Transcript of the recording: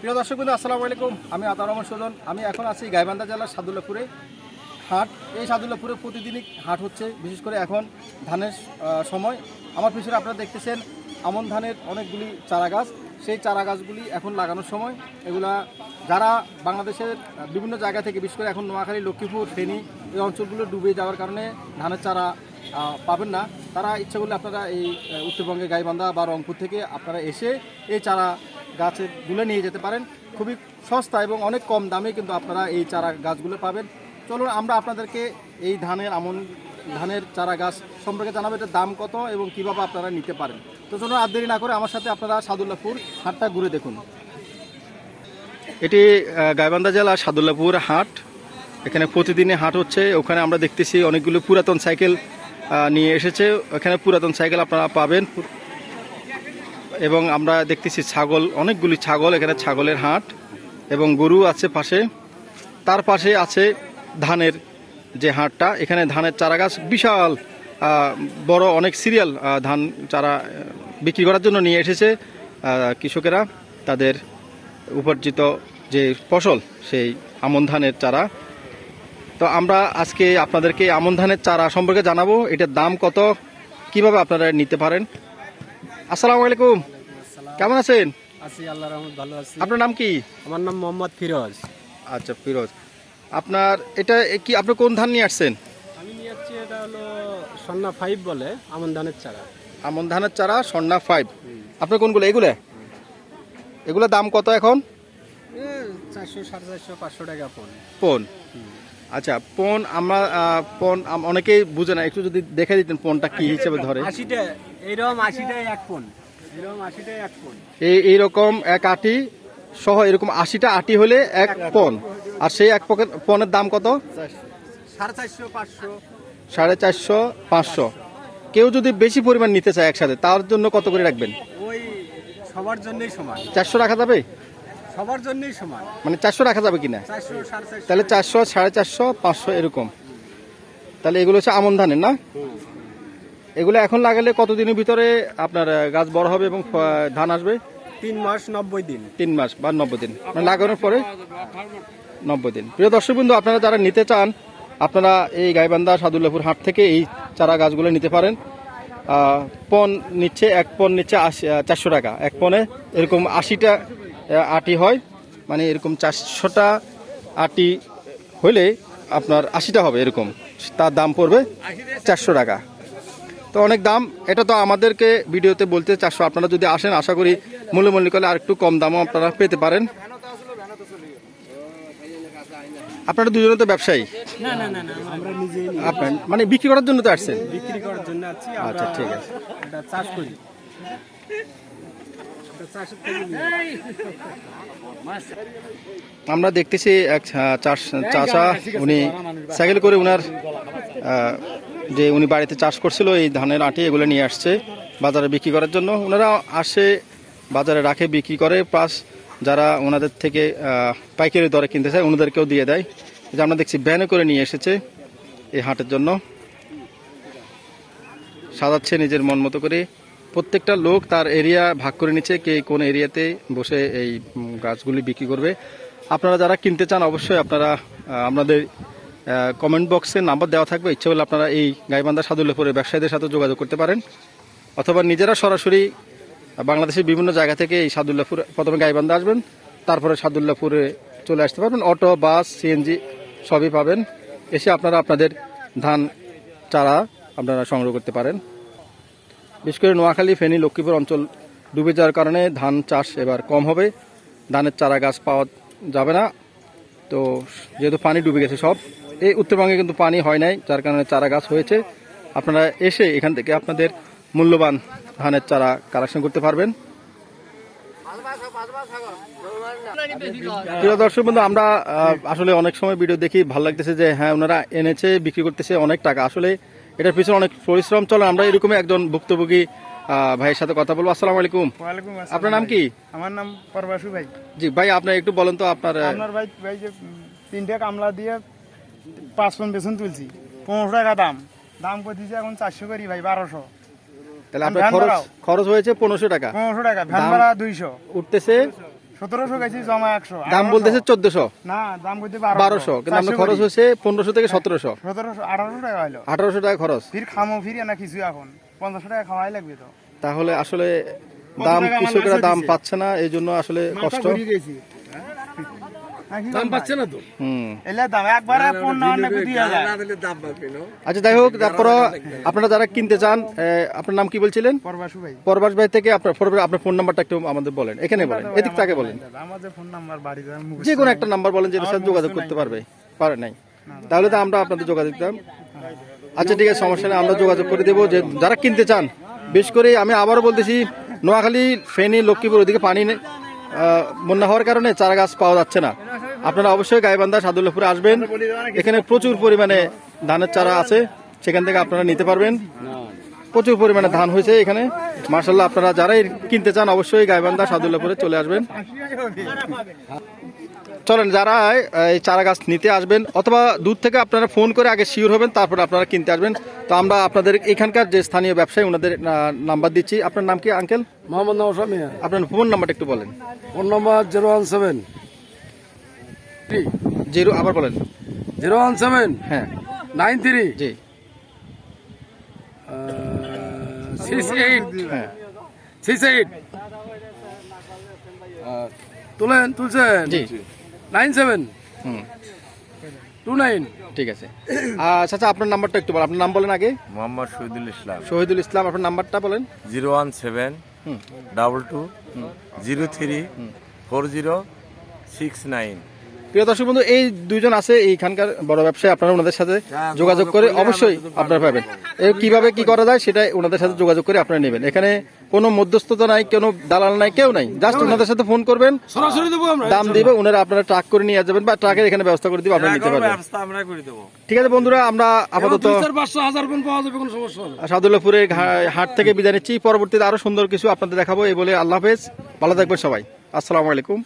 প্রিয় দর্শক বন্ধু, আসসালামু আলাইকুম। আমি আতার রহমান সুজন আমি এখন আছি গাইবান্ধা জেলার সাদুল্লাপুরে হাট। এই সাদুল্লাপুরে প্রতিদিনই হাট হচ্ছে, বিশেষ করে এখন ধানের সময়। আমার পিছনে আপনারা দেখতেছেন আমন ধানের অনেকগুলি চারা গাছ সেই চারা গাছগুলি এখন লাগানোর সময়। এগুলা যারা বাংলাদেশের বিভিন্ন জায়গা থেকে, বিশেষ করে এখন নোয়াখালী, লক্ষ্মীপুর, ফেনী, এই অঞ্চলগুলো ডুবে যাওয়ার কারণে ধানের চারা পাবেন না। তারা ইচ্ছা করলে আপনারা এই উত্তরবঙ্গে গাইবান্ধা বা রংপুর থেকে আপনারা এসে এই চারা গাছেরগুলো নিয়ে যেতে পারেন। খুবই সস্তা এবং অনেক কম দামে কিন্তু আপনারা এই চারা গাছগুলো পাবেন। চলুন আমরা আপনাদেরকে এই ধানের আমন, ধানের চারা গাছ সম্পর্কে জানাব, এটার দাম কত এবং কীভাবে আপনারা নিতে পারেন। তো চলুন আর দেরি না করে আমার সাথে আপনারা সাদুল্লাপুর হাটটা ঘুরে দেখুন। এটি গাইবান্ধা জেলা সাদুল্লাপুর হাট। এখানে প্রতিদিনে হাট হচ্ছে। ওখানে আমরা দেখতেছি অনেকগুলো পুরাতন সাইকেল নিয়ে এসেছে। এখানে পুরাতন সাইকেল আপনারা পাবেন। এবং আমরা দেখতেছি ছাগল, অনেকগুলি ছাগল, এখানে ছাগলের হাট এবং গরু আছে পাশে। তার পাশে আছে ধানের যে হাটটা। এখানে ধানের চারা গাছ বিশাল বড় অনেক সিরিয়াল ধান চারা বিক্রি করার জন্য নিয়ে এসেছে কৃষকেরা তাদের উপার্জিত যে ফসল, সেই আমন ধানের চারা। তো আমরা আজকে আপনাদেরকে আমন ধানের চারা সম্পর্কে জানাব, এটার দাম কত, কীভাবে আপনারা নিতে পারেন? আসসালামু আলাইকুম। কেমন আছেন? আছি আল্লাহ রহমত ভালো আছি। আপনার নাম কি? আমার নাম মোহাম্মদ ফিরোজ। আচ্ছা ফিরোজ। আপনার এটা কি আপনি কোন ধান নিয়ে আসছেন? আমি নিয়ে আসছি এটা হলো সন্না ফাইভ বলে আমন ধানের চারা। আমন ধানের চারা স্বর্ণা ফাইভ আপনার কোনগুলো এগুলো? এগুলো দাম কত এখন? চারশো সাড়ে চারশো পাঁচশো টাকা পন। আচ্ছা পন আমরা আম- অনেকেই বুঝে না একটু যদি দেখে দিতেন পনটা কি হিসেবে ধরে। আশিটা এইরকম আশিটাই এক ফোন। এরকম আশিটাই এক ফোন। এই এইরকম এক আটি সহ এরকম আশিটা আটি হলে এক পন আর সেই এক পকেট পনেরো দাম কত? সাড়ে চারশো পাঁচশো। সাড়ে চারশো পাঁচশো। কেউ যদি বেশি পরিমাণ নিতে চায় একসাথে তার জন্য কত করে রাখবেন? ওই সবার জন্যই সমান। চারশো রাখা যাবে? সবার জন্যই সমান। মানে চারশো রাখা যাবে কিনা? তাহলে চারশো সাড়ে চারশো পাঁচশো এরকম। তাহলে এগুলো হচ্ছে আমন ধানের না? এগুলো এখন লাগালে কতদিনের ভিতরে আপনার গাছ বড় হবে এবং ধান আসবে? তিন মাস নব্বই দিন। তিন মাস বা নব্বই দিন। মানে লাগানোর পরে নব্বই দিন। প্রিয় দর্শক বিন্দু আপনারা যারা নিতে চান আপনারা এই গাইবান্ধা সাদুল্লাপুর হাট থেকে এই চারা গাছগুলো নিতে পারেন। পন নিচ্ছে এক পন নিচ্ছে আশি চারশো টাকা। এক পনে এরকম আশিটা আটি হয়। মানে এরকম চারশোটা আটি হলে আপনার আশিটা হবে এরকম। তার দাম পড়বে চারশো টাকা। তো অনেক দাম এটা তো আমাদেরকে ভিডিওতে বলতে চারশো আপনারা যদি আসেন আশা করি মূল্য মূল্য করলে আর একটু কম দামও আপনারা পেতে পারেন আপনারা দুজনে তো ব্যবসায়ী। আপনার মানে বিক্রি করার জন্য তো আসছেন বিক্রি করার জন্য আচ্ছা, ঠিক আছে। চাষ করি। আমরা দেখতেছি এক চাষ চাষা উনি সাইকেল করে উনার যে উনি বাড়িতে চাষ করছিল, এই ধানের আটি এগুলো নিয়ে আসছে বাজারে বিক্রি করার জন্য। ওনারা আসে, বাজারে রাখে, বিক্রি করে। প্লাস যারা ওনাদের থেকে পাইকারি দরে কিনতে চায়, ওনাদেরকেও দিয়ে দেয়। যে আমরা দেখছি ভ্যানে করে নিয়ে এসেছে এই হাটের জন্য। সাজাচ্ছে নিজের মন মতো করে। প্রত্যেকটা লোক তার এরিয়া ভাগ করে নিচ্ছে, কে কোন এরিয়াতে বসে এই গাছগুলি বিক্রি করবে। আপনারা যারা কিনতে চান, অবশ্যই আপনারা আপনাদের কমেন্ট বক্সে নাম্বার দেওয়া থাকবে। ইচ্ছে হলে আপনারা এই গাইবান্ধা সাদুল্লাপুরের ব্যবসায়ীদের সাথে যোগাযোগ করতে পারেন। অথবা নিজেরা সরাসরি বাংলাদেশের বিভিন্ন জায়গা থেকে এই সাদুল্লাপুর প্রথমে গাইবান্ধা আসবেন, তারপরে সাদুল্লাপুরে চলে আসতে পারবেন। অটো, বাস সিএনজি সবই পাবেন। এসে আপনারা আপনাদের ধান, চারা আপনারা সংগ্রহ করতে পারেন। বিশেষ করে নোয়াখালী, ফেনী, লক্ষ্মীপুর অঞ্চল ডুবে যাওয়ার কারণে ধান চাষ এবার কম হবে। ধানের চারা গাছ পাওয়া যাবে না। তো যেহেতু পানি ডুবে গেছে সব, এই উত্তরবঙ্গে কিন্তু পানি হয় নাই, যার কারণে চারা গাছ হয়েছে। আপনারা এসে এখান থেকে আপনাদের মূল্যবান ধানের চারা কালেকশন করতে পারবেন। প্রিয় দর্শক বন্ধু, আমরা আসলে অনেক সময় ভিডিও দেখি, ভালো লাগতেছে যে হ্যাঁ ওনারা এনেছে, বিক্রি করতেছে অনেক টাকা। আসলে এটার পিছনে অনেক পরিশ্রম চলে। আমরা এরকমই একজন ভুক্তভোগী ভাইয়ের সাথে কথা বলব। আসসালামু আলাইকুম। ওয়ালাইকুম আসসালাম আপনার নাম কি? আমার নাম পরবাসু ভাই। জি ভাই আপনি একটু বলেন তো আপনার আপনার ভাই ভাই যে তিনটে কামলা দিয়ে পাঁচ পন বেসন তুলছি। পনেরোশো টাকা দাম। দাম করে দিয়েছি এখন চারশো করি ভাই বারোশো। তাহলে আপনার খরচ খরচ হয়েছে পনেরোশো টাকা। পনেরোশো টাকা ভ্যান ভাড়া দুইশো। উঠতেছে সতেরোশো গেছি জমা একশো। দাম বলতেছে চোদ্দশো। না দাম করতে বারোশো। কিন্তু আপনার খরচ হচ্ছে পনেরোশো থেকে সতেরোশো। সতেরোশো আঠারোশো টাকা হলো আঠারোশো টাকা খরচ। ফির খামো ফির না কিছু এখন। পঞ্চাশশো টাকা খাওয়াই লাগবে তো। তাহলে আসলে দাম কৃষকরা দাম পাচ্ছে না এই জন্য আসলে কষ্ট। দাম পাচ্ছে না তো। হুম। এলে দাম একবারে পণ্য অনেক দিয়ে যায় আচ্ছা যাই হোক তারপর আপনারা যারা কিনতে চান আপনার নাম কি বলছিলেন? পরবাসু পরবাস ভাই থেকে আপনার আপনার ফোন নাম্বারটা একটু আমাদের বলেন। এখানে বলেন এদিক তাকে বলেন। আমাদের ফোন নাম্বার যে কোনো একটা নাম্বার বলেন সাথে যোগাযোগ করতে পারবে পারে নাই। তাহলে তো আমরা আপনাদের যোগাযোগ দিতাম। আচ্ছা ঠিক আছে, সমস্যা নেই, আমরা যোগাযোগ করে দেবো। যে যারা কিনতে চান, বিশেষ করে আমি আবারও বলতেছি, নোয়াখালী, ফেনী, লক্ষ্মীপুর, ওদিকে পানি বন্যা হওয়ার কারণে চারা গাছ পাওয়া যাচ্ছে না। আপনারা অবশ্যই গাইবান্ধা, সাদুল্লাপুরে আসবেন। এখানে প্রচুর পরিমাণে ধানের চারা আছে, সেখান থেকে আপনারা নিতে পারবেন। প্রচুর পরিমাণে ধান হয়েছে এখানে। মার্শাল্লাহ আপনারা যারাই কিনতে চান, অবশ্যই গাইবান্ধা, সাদুল্লাপুরে চলে আসবেন। চলেন যারা এই চারা গাছ নিতে আসবেন অথবা দূর থেকে আপনারা ফোন করে আগে শিওর হবেন তারপর আপনারা কিনতে আসবেন। তো আমরা আপনাদের এখানকার যে স্থানীয় ব্যবসায়ী ওনাদের নাম্বার দিচ্ছি। আপনার নাম কি আঙ্কেল? মোহাম্মদ নওশা মিয়া। আপনার ফোন নাম্বারটা একটু বলেন। Phone number zero one seven. Zero আবার বলেন। Zero one seven. হ্যাঁ। Nine three. জি। সিক্স এইট হ্যাঁ। সিক্স এইট তুলেন তুলছেন? জি। Nine seven. হুম। Two nine. ঠিক আছে। আচ্ছা আচ্ছা আপনার নাম্বারটা একটু বলেন। আপনার নাম বলেন আগে। মোহাম্মদ শহীদুল ইসলাম। শহীদুল ইসলাম আপনার নাম্বারটা বলেন। Zero one seven double two zero three four zero six nine. প্রিয় দর্শক বন্ধু এই দুইজন আছে এইখানকার বড় ব্যবসায়ী আপনারা ওনাদের সাথে যোগাযোগ করে অবশ্যই আপনারা পাবেন। কীভাবে কি করা যায় সেটা ওনাদের সাথে যোগাযোগ করে আপনারা নেবেন। এখানে কোনো মধ্যস্থতা নাই কোনো দালাল নাই কেউ নাই। জাস্ট ওনাদের সাথে ফোন করবেন দাম দিবে ওনারা আপনারা ট্রাক করে নিয়ে যাবেন বা ট্রাকের এখানে ব্যবস্থা করে দিবে আপনারা নিতে পারবেন। ঠিক আছে বন্ধুরা আমরা আপাতত। সাদুল্লাপুরের হাট থেকে বিদায় নিচ্ছি। পরবর্তীতে আরও সুন্দর কিছু আপনাদের দেখাবো এই বলে আল্লাহ হাফেজ। ভালো থাকবেন সবাই। আসসালামু আলাইকুম।